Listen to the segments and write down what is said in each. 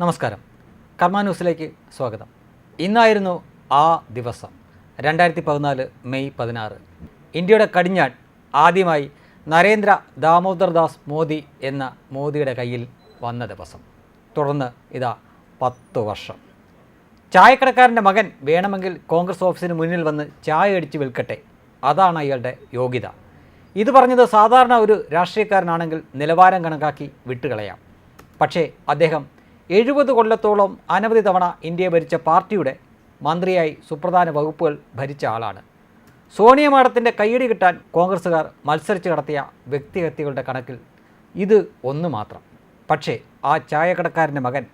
നമസ്കാരം. കർമ്മ ന്യൂസിലേക്ക് സ്വാഗതം. ഇന്നായിരുന്നു ആ ദിവസം രണ്ടായിരത്തി പതിനാല് മെയ് പതിനാറ്. ഇന്ത്യയുടെ കടിഞ്ഞാൺ ആദ്യമായി നരേന്ദ്ര ദാമോദർ ദാസ് മോദി എന്ന മോദിയുടെ കയ്യിൽ വന്ന ദിവസം. തുടർന്ന് ഇതാ പത്ത് വർഷം. ചായക്കടക്കാരന്റെ മകൻ വേണമെങ്കിൽ കോൺഗ്രസ് ഓഫീസിന് മുന്നിൽ വന്ന് ചായ അടിച്ച് വിൽക്കട്ടെ. അതാണ് അയാളുടെ യോഗ്യത. ഇത് പറഞ്ഞത് സാധാരണ ഒരു രാഷ്ട്രീയക്കാരനാണെങ്കിൽ നിലവാരം കണക്കാക്കി വിട്ടുകളയാം. പക്ഷേ അദ്ദേഹം എഴുപത് കൊല്ലത്തോളം അനവധി തവണ ഇന്ത്യയെ ഭരിച്ച പാർട്ടിയുടെ മന്ത്രിയായി സുപ്രധാന വകുപ്പുകൾ ഭരിച്ച ആളാണ്. സോണിയ മാഡത്തിന്റെ കയ്യടി കിട്ടാൻ കോൺഗ്രസ്സുകാർ മത്സരിച്ച് നടത്തിയ വ്യക്തിഹത്യകളുടെ കണക്കിൽ ഇത് ഒന്ന് മാത്രം. പക്ഷേ ആ ചായക്കടക്കാരന്റെ മകൻ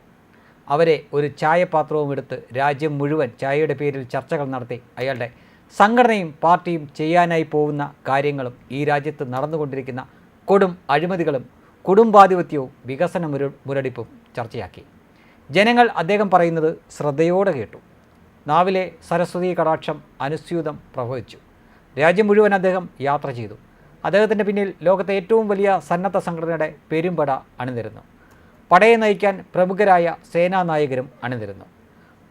അവരെ ഒരു ചായപാത്രവും എടുത്ത് രാജ്യം മുഴുവൻ ചായയുടെ പേരിൽ ചർച്ചകൾ നടത്തി അയാളുടെ സംഘടനയും പാർട്ടിയും ചെയ്യാനായി പോകുന്ന കാര്യങ്ങളും ഈ രാജ്യത്ത് നടന്നുകൊണ്ടിരിക്കുന്ന കൊടും അഴിമതികളും കുടുംബാധിപത്യവും വികസന മുര മുരടിപ്പും ചർച്ചയാക്കി. ജനങ്ങൾ അദ്ദേഹം പറയുന്നത് ശ്രദ്ധയോടെ കേട്ടു. നാവിലെ സരസ്വതി കടാക്ഷം അനുസ്യൂതം പ്രവഹിച്ചു. രാജ്യം മുഴുവൻ അദ്ദേഹം യാത്ര ചെയ്തു. അദ്ദേഹത്തിന്റെ പിന്നിൽ ലോകത്തെ ഏറ്റവും വലിയ സന്നദ്ധ സംഘടനയുടെ പെരുമ്പട അണിനിരുന്നു. പടയെ നയിക്കാൻ പ്രമുഖരായ സേനാ നായകരും അണിനിരുന്നു.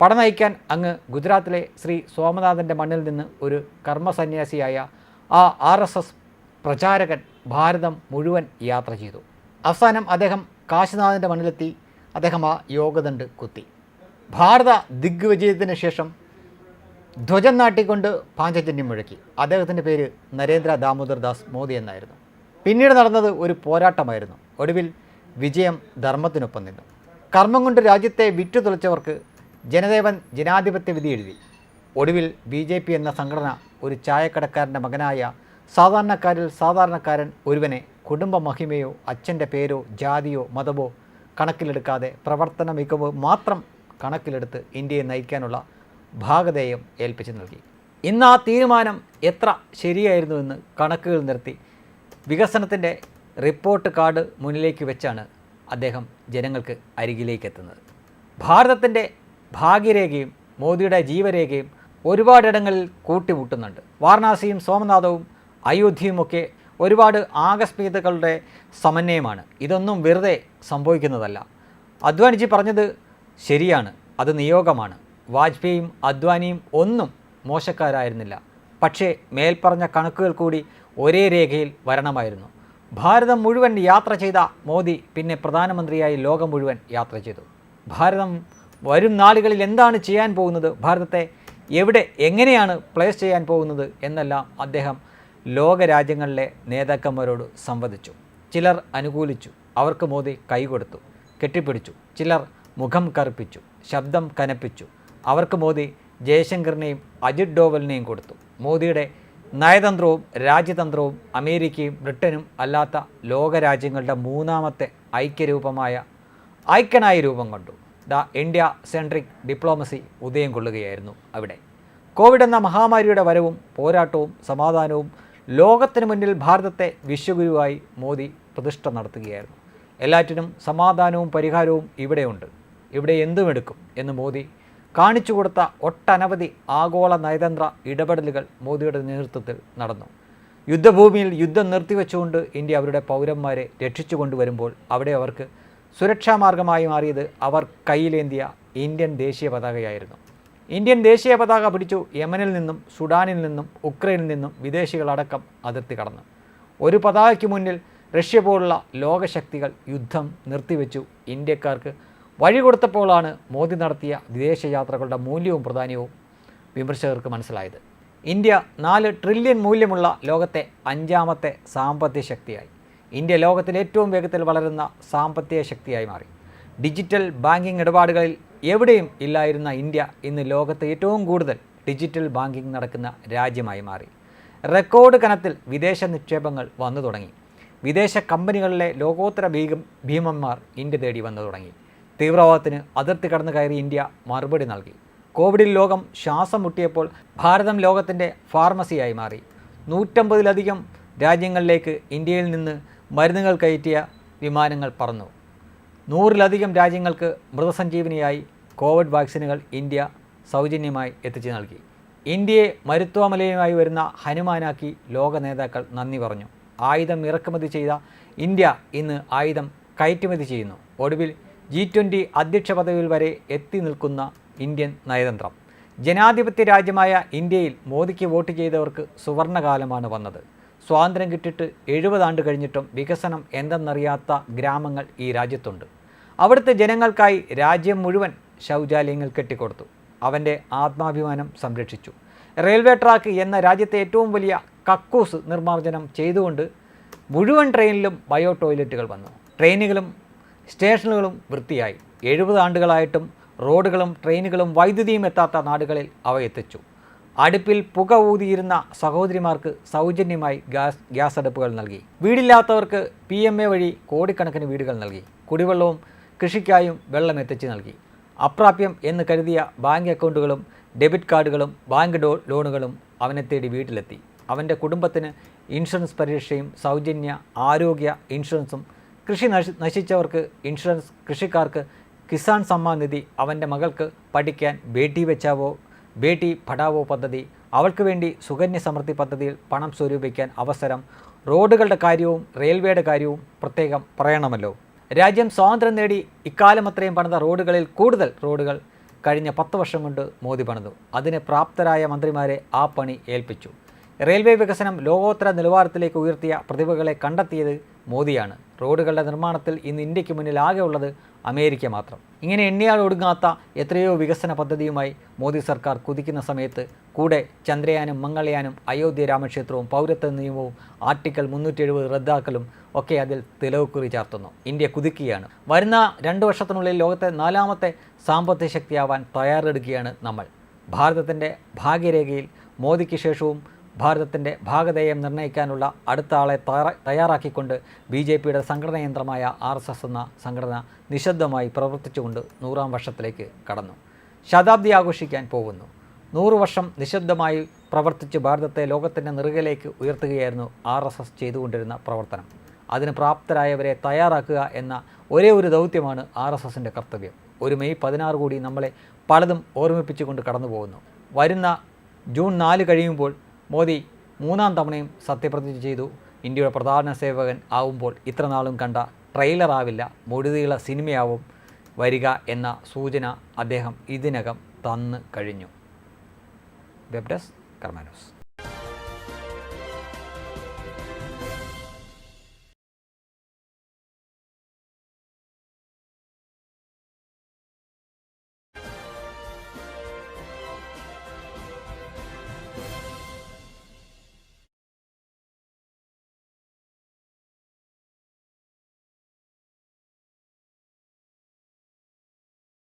പട നയിക്കാൻ അങ്ങ് ഗുജറാത്തിലെ ശ്രീ സോമനാഥന്റെ മണ്ണിൽ നിന്ന് ഒരു കർമ്മസന്യാസിയായ ആ ആർ എസ് എസ് പ്രചാരകൻ ഭാരതം മുഴുവൻ യാത്ര ചെയ്തു. അവസാനം അദ്ദേഹം കാശിനാഥന്റെ മണ്ണിലെത്തി അദ്ദേഹം ആ യോഗദണ്ഡ് കുത്തി. ഭാരത ദിഗ്വിജയത്തിന് ശേഷം ധ്വജം നാട്ടിക്കൊണ്ട് പാഞ്ചജന്യം മുഴക്കി. അദ്ദേഹത്തിന്റെ പേര് നരേന്ദ്ര ദാമോദർ ദാസ് മോദി എന്നായിരുന്നു. പിന്നീട് നടന്നത് ഒരു പോരാട്ടമായിരുന്നു. ഒടുവിൽ വിജയം ധർമ്മത്തിനൊപ്പം നിന്നു. കർമ്മം കൊണ്ട് രാജ്യത്തെ വിറ്റുതുളച്ചവർക്ക് ജനദേവൻ ജനാധിപത്യ വിധി എഴുതി. ഒടുവിൽ ബി ജെ പി എന്ന സംഘടന ഒരു ചായക്കടക്കാരന്റെ മകനായ സാധാരണക്കാരിൽ സാധാരണക്കാരൻ ഒരുവനെ കുടുംബ മഹിമയോ അച്ഛന്റെ പേരോ ജാതിയോ മതമോ കണക്കിലെടുക്കാതെ പ്രവർത്തന മികവ് മാത്രം കണക്കിലെടുത്ത് ഇന്ത്യയെ നയിക്കാനുള്ള ഭാഗധേയം ഏൽപ്പിച്ചു നൽകി. ഇന്ന് ആ തീരുമാനം എത്ര ശരിയായിരുന്നു എന്ന് കണക്കുകൾ നിർത്തി. വികസനത്തിന്റെ റിപ്പോർട്ട് കാർഡ് മുന്നിലേക്ക് വെച്ചാണ് അദ്ദേഹം ജനങ്ങൾക്ക് അരികിലേക്ക് എത്തുന്നത് ഭാരതത്തിന്റെ ഭാഗ്യരേഖയും മോദിയുടെ ജീവരേഖയും ഒരുപാടിടങ്ങളിൽ കൂട്ടിമുട്ടുന്നുണ്ട്. വാരണാസിയും സോമനാഥവും അയോധ്യയുമൊക്കെ ഒരുപാട് ആകസ്മികതകളുടെ സമന്വയമാണ്. ഇതൊന്നും വെറുതെ സംഭവിക്കുന്നതല്ല. അദ്വാനിജി പറഞ്ഞത് ശരിയാണ്. അത് നിയോഗമാണ്. വാജ്പേയിയും അദ്വാനിയും ഒന്നും മോശക്കാരായിരുന്നില്ല. പക്ഷേ മേൽപ്പറഞ്ഞ കണക്കുകൾ കൂടി ഒരേ രേഖയിൽ വരണമായിരുന്നു. ഭാരതം മുഴുവൻ യാത്ര ചെയ്ത മോദി പിന്നെ പ്രധാനമന്ത്രിയായി ലോകം മുഴുവൻ യാത്ര ചെയ്തു. ഭാരതം വരും നാളുകളിൽ എന്താണ് ചെയ്യാൻ പോകുന്നത്? ഭാരതത്തെ എവിടെ എങ്ങനെയാണ് പ്ലേസ് ചെയ്യാൻ പോകുന്നത്? എന്നെല്ലാം അദ്ദേഹം ലോകരാജ്യങ്ങളിലെ നേതാക്കന്മാരോട് സംവദിച്ചു. ചിലർ അനുകൂലിച്ചു അവർക്ക് മോദി കൈകൊടുത്തു കെട്ടിപ്പിടിച്ചു. ചിലർ മുഖം കറുപ്പിച്ചു ശബ്ദം കനപ്പിച്ചു. അവർക്ക് മോദി ജയശങ്കറിനെയും അജിത് ഡോവലിനെയും കൊടുത്തു. മോദിയുടെ നയതന്ത്രവും രാജ്യതന്ത്രവും അമേരിക്കയും ബ്രിട്ടനും അല്ലാത്ത ലോകരാജ്യങ്ങളുടെ മൂന്നാമത്തെ ഐക്യരൂപമായ ഐക്യനായ രൂപം കണ്ടു. ദ ഇന്ത്യ സെൻട്രിക് ഡിപ്ലോമസി ഉദയം കൊള്ളുകയായിരുന്നു അവിടെ. കോവിഡ് എന്ന മഹാമാരിയുടെ വരവും പോരാട്ടവും സമാധാനവും ലോകത്തിന് മുന്നിൽ ഭാരതത്തെ വിശ്വഗുരുവായി മോദി പ്രതിഷ്ഠ നടത്തുകയായിരുന്നു. എല്ലാറ്റിനും സമാധാനവും പരിഹാരവും ഇവിടെയുണ്ട്. ഇവിടെ എന്തുമെടുക്കും എന്ന് മോദി കാണിച്ചു കൊടുത്ത ഒട്ടനവധി ആഗോള നയതന്ത്ര ഇടപെടലുകൾ മോദിയുടെ നേതൃത്വത്തിൽ നടന്നു. യുദ്ധഭൂമിയിൽ യുദ്ധം നിർത്തിവെച്ചുകൊണ്ട് ഇന്ത്യ അവരുടെ പൗരന്മാരെ രക്ഷിച്ചു കൊണ്ടുവരുമ്പോൾ അവിടെ അവർക്ക് സുരക്ഷാ മാർഗമായി മാറിയത് അവർ കയ്യിലേന്തിയ ഇന്ത്യൻ ദേശീയ പതാകയായിരുന്നു. ഇന്ത്യൻ ദേശീയ പതാക പിടിച്ചു യമനിൽ നിന്നും സുഡാനിൽ നിന്നും ഉക്രൈനിൽ നിന്നും വിദേശികളടക്കം അതിർത്തി കടന്നു. ഒരു പതാകയ്ക്ക് മുന്നിൽ റഷ്യ പോലുള്ള ലോകശക്തികൾ യുദ്ധം നിർത്തിവെച്ചു. ഇന്ത്യക്കാർക്ക് വഴി കൊടുത്തപ്പോഴാണ് മോദി നടത്തിയ വിദേശയാത്രകളുടെ മൂല്യവും പ്രാധാന്യവും വിമർശകർക്ക് മനസ്സിലായത്. ഇന്ത്യ നാല് ട്രില്യൺ മൂല്യമുള്ള ലോകത്തെ അഞ്ചാമത്തെ സാമ്പത്തിക ശക്തിയായി. ഇന്ത്യ ലോകത്തിലെ ഏറ്റവും വേഗത്തിൽ വളരുന്ന സാമ്പത്തിക ശക്തിയായി മാറി. ഡിജിറ്റൽ ബാങ്കിംഗ് ഇടപാടുകളിൽ എവിടെയും ഇല്ലായിരുന്ന ഇന്ത്യ ഇന്ന് ലോകത്ത് ഏറ്റവും കൂടുതൽ ഡിജിറ്റൽ ബാങ്കിംഗ് നടക്കുന്ന രാജ്യമായി മാറി. റെക്കോർഡ് കനത്തിൽ വിദേശ നിക്ഷേപങ്ങൾ വന്നു തുടങ്ങി. വിദേശ കമ്പനികളിലെ ലോകോത്തര ഭീകം ഭീമന്മാർ ഇന്ത്യ തേടി വന്നു തുടങ്ങി. തീവ്രവാദത്തിന് അതിർത്തി കടന്നു കയറി ഇന്ത്യ മറുപടി നൽകി. കോവിഡിൽ ലോകം ശ്വാസം മുട്ടിയപ്പോൾ ഭാരതം ലോകത്തിന്റെ ഫാർമസിയായി മാറി. നൂറ്റമ്പതിലധികം രാജ്യങ്ങളിലേക്ക് ഇന്ത്യയിൽ നിന്ന് മരുന്നുകൾ കയറ്റിയ വിമാനങ്ങൾ പറന്നു. നൂറിലധികം രാജ്യങ്ങൾക്ക് മൃതസഞ്ജീവനിയായി കോവിഡ് വാക്സിനുകൾ ഇന്ത്യ സൗജന്യമായി എത്തിച്ചു നൽകി. ഇന്ത്യയെ മരുത്വമലയുമായി വരുന്ന ഹനുമാനാക്കി ലോക നേതാക്കൾ നന്ദി പറഞ്ഞു. ആയുധം ഇറക്കുമതി ചെയ്ത ഇന്ത്യ ഇന്ന് ആയുധം കയറ്റുമതി ചെയ്യുന്നു. ഒടുവിൽ ജി ട്വന്റി അധ്യക്ഷ പദവിയിൽ വരെ എത്തി നിൽക്കുന്ന ഇന്ത്യൻ നയതന്ത്രം. ജനാധിപത്യ രാജ്യമായ ഇന്ത്യയിൽ മോദിക്ക് വോട്ട് ചെയ്തവർക്ക് സുവർണകാലമാണ് വന്നത്. സ്വാതന്ത്ര്യം കിട്ടിയിട്ട് എഴുപതാണ്ട് കഴിഞ്ഞിട്ടും വികസനം എന്തെന്നറിയാത്ത ഗ്രാമങ്ങൾ ഈ രാജ്യത്തുണ്ട്. അവിടുത്തെ ജനങ്ങൾക്കായി രാജ്യം മുഴുവൻ ശൗചാലയങ്ങൾ കെട്ടിക്കൊടുത്തു. അവന്റെ ആത്മാഭിമാനം സംരക്ഷിച്ചു. റെയിൽവേ ട്രാക്ക് എന്ന രാജ്യത്തെ ഏറ്റവും വലിയ കക്കൂസ് നിർമ്മാർജനം ചെയ്തുകൊണ്ട് മുഴുവൻ ട്രെയിനിലും ബയോ ടോയ്ലറ്റുകൾ വന്നു. ട്രെയിനുകളും സ്റ്റേഷനുകളും വൃത്തിയായി. എഴുപത് ആണ്ടുകളായിട്ടും റോഡുകളും ട്രെയിനുകളും വൈദ്യുതിയും എത്താത്ത നാടുകളിൽ അവ എത്തിച്ചു. അടുപ്പിൽ പുക ഊതിയിരുന്ന സഹോദരിമാർക്ക് സൗജന്യമായി ഗ്യാസ് ഗ്യാസ് അടുപ്പുകൾ നൽകി. വീടില്ലാത്തവർക്ക് പി എം എ വഴി കോടിക്കണക്കിന് വീടുകൾ നൽകി. കുടിവെള്ളവും കൃഷിക്കായും വെള്ളം എത്തിച്ചു നൽകി. അപ്രാപ്യം എന്ന് കരുതിയ ബാങ്ക് അക്കൗണ്ടുകളും ഡെബിറ്റ് കാർഡുകളും ബാങ്ക് ലോണുകളും അവനെ തേടി വീട്ടിലെത്തി. അവന്റെ കുടുംബത്തിന് ഇൻഷുറൻസ് പരിരക്ഷയും സൗജന്യ ആരോഗ്യ ഇൻഷുറൻസും. കൃഷി നശി നശിച്ചവർക്ക് ഇൻഷുറൻസ് കൃഷിക്കാർക്ക് കിസാൻ സമ്മാൻ നിധി അവന്റെ മകൾക്ക് പഠിക്കാൻ ബേട്ടി വെച്ചാവോ ബേട്ടി പഠാവോ പദ്ധതി അവൾക്ക് വേണ്ടി സുകന്യ സമൃദ്ധി പദ്ധതിയിൽ പണം സ്വരൂപിക്കാൻ അവസരം റോഡുകളുടെ കാര്യവും റെയിൽവേയുടെ കാര്യവും പ്രത്യേകം പറയണമല്ലോ. രാജ്യം സ്വാതന്ത്ര്യം നേടി ഇക്കാലം അത്രയും പണിത റോഡുകളിൽ കൂടുതൽ റോഡുകൾ കഴിഞ്ഞ പത്ത് വർഷം കൊണ്ട് മോദി പണിതു. അതിന് പ്രാപ്തരായ മന്ത്രിമാരെ ആ പണി ഏൽപ്പിച്ചു. റെയിൽവേ വികസനം ലോകോത്തര നിലവാരത്തിലേക്ക് ഉയർത്തിയ പ്രതിഭകളെ കണ്ടെത്തിയത് മോദിയാണ്. റോഡുകളുടെ നിർമ്മാണത്തിൽ ഇന്ന് ഇന്ത്യയ്ക്ക് മുന്നിൽ ആകെ ഉള്ളത് അമേരിക്ക മാത്രം. ഇങ്ങനെ എണ്ണിയാൽ ഒടുങ്ങാത്ത എത്രയോ വികസന പദ്ധതിയുമായി മോദി സർക്കാർ കുതിക്കുന്ന സമയത്ത് കൂടെ ചന്ദ്രയാനും മംഗളയാനും അയോധ്യ രാമക്ഷേത്രവും പൗരത്വ നിയമവും ആർട്ടിക്കൽ മുന്നൂറ്റി എഴുപത് റദ്ദാക്കലും ഒക്കെ അതിൽ തിലവുക്കുറി ചാർത്തുന്നു. ഇന്ത്യ കുതിക്കുകയാണ് വരുന്ന രണ്ട് വർഷത്തിനുള്ളിൽ ലോകത്തെ നാലാമത്തെ സാമ്പത്തിക ശക്തിയാവാൻ തയ്യാറെടുക്കുകയാണ് നമ്മൾ. ഭാരതത്തിന്റെ ഭാഗ്യരേഖയിൽ മോദിക്ക് ശേഷവും ഭാരതത്തിന്റെ ഭാഗധേയം നിർണയിക്കാനുള്ള അടുത്ത ആളെ തയ്യാറ- തയ്യാറാക്കിക്കൊണ്ട് ബി ജെ പിയുടെ സംഘടന യന്ത്രമായ ആർ എസ് എസ് എന്ന സംഘടന നിശബ്ദമായി പ്രവർത്തിച്ചുകൊണ്ട് നൂറാം വർഷത്തിലേക്ക് കടന്നു. ശതാബ്ദി ആഘോഷിക്കാൻ പോകുന്നു. നൂറു വർഷം നിശബ്ദമായി പ്രവർത്തിച്ച് ഭാരതത്തെ ലോകത്തിന്റെ നെറുകയിലേക്ക് ഉയർത്തുകയായിരുന്നു ആർ എസ് എസ് ചെയ്തുകൊണ്ടിരുന്ന പ്രവർത്തനം. അതിന് പ്രാപ്തരായവരെ തയ്യാറാക്കുക എന്ന ഒരേ ഒരു ദൗത്യമാണ് ആർ എസ് എസിന്റെ കർത്തവ്യം. ഒരു മെയ് പതിനാറ് കൂടി നമ്മളെ പലതും ഓർമ്മിപ്പിച്ചുകൊണ്ട് കടന്നു പോകുന്നു വരുന്ന ജൂൺ നാല് കഴിയുമ്പോൾ മോദി മൂന്നാം തവണയും സത്യപ്രതിജ്ഞ ചെയ്തു. ഇന്ത്യയുടെ പ്രധാന സേവകൻ ആവുമ്പോൾ ഇത്ര നാളും കണ്ട ട്രെയിലറാവില്ല മുഴുതിയുള്ള സിനിമയാവും വരിക എന്ന സൂചന അദ്ദേഹം ഇതിനകം തന്നു കഴിഞ്ഞു. Web desk കർമാനോസ്